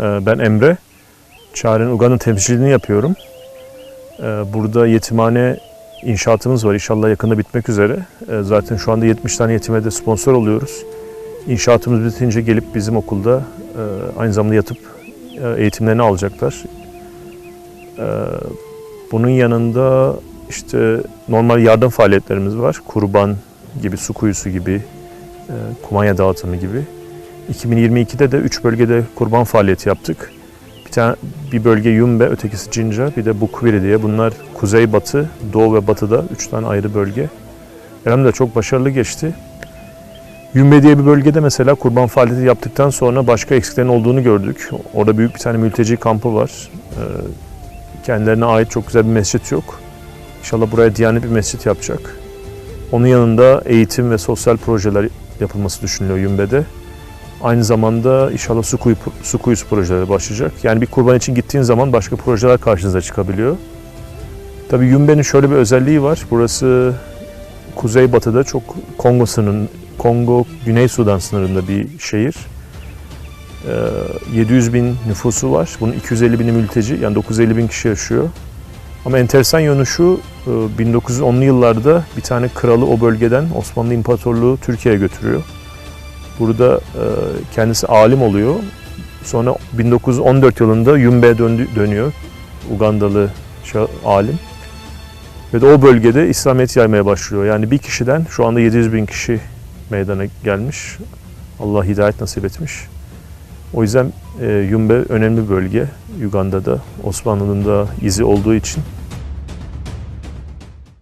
Ee, Ben Emre. Çağrı'nın Uganda temsilciliğini yapıyorum. Ee, Burada yetimhane inşaatımız var. İnşallah yakında bitmek üzere. Ee, Zaten şu anda 70 tane yetime de sponsor oluyoruz. İnşaatımız bitince gelip bizim okulda e, aynı zamanda yatıp e, eğitimlerini alacaklar. Bunun yanında işte normal yardım faaliyetlerimiz var. Kurban gibi, su kuyusu gibi, e, kumanya dağıtımı gibi. 2022'de de 3 bölgede kurban faaliyeti yaptık. Bir tane bir bölge Yumbe, ötekisi Cinca, bir de Bukwiri diye. Bunlar kuzey, batı, doğu ve batıda 3 tane ayrı bölge. Hem de çok başarılı geçti. Yumbe diye bir bölgede mesela kurban faaliyeti yaptıktan sonra başka eksiklerin olduğunu gördük. Orada büyük bir tane mülteci kampı var. Ee, Kendilerine ait çok güzel bir mescit yok. İnşallah buraya Diyanet bir mescit yapacak. Onun yanında eğitim ve sosyal projeler yapılması düşünülüyor Yumbe'de. Aynı zamanda inşallah su, kuyu, su kuyusu projeleri başlayacak. Yani bir kurban için gittiğin zaman başka projeler karşınıza çıkabiliyor. Tabii Yumbe'nin şöyle bir özelliği var. Burası kuzeybatıda çok Kongo sınırının, Kongo Güney Sudan sınırında bir şehir. Ee, 700 bin nüfusu var. Bunun 250 bini mülteci yani 950 bin kişi yaşıyor. Ama enteresan yönü şu, e, 1910'lu yıllarda bir tane kralı o bölgeden Osmanlı İmparatorluğu Türkiye'ye götürüyor. Burada e, kendisi alim oluyor. Sonra 1914 yılında Yumbe'ye dönüyor. Ugandalı alim. Ve de o bölgede İslamiyet yaymaya başlıyor. Yani bir kişiden şu anda 700 bin kişi meydana gelmiş. Allah hidayet nasip etmiş. O yüzden e, Yumbe önemli bölge. Uganda'da Osmanlı'nın da izi olduğu için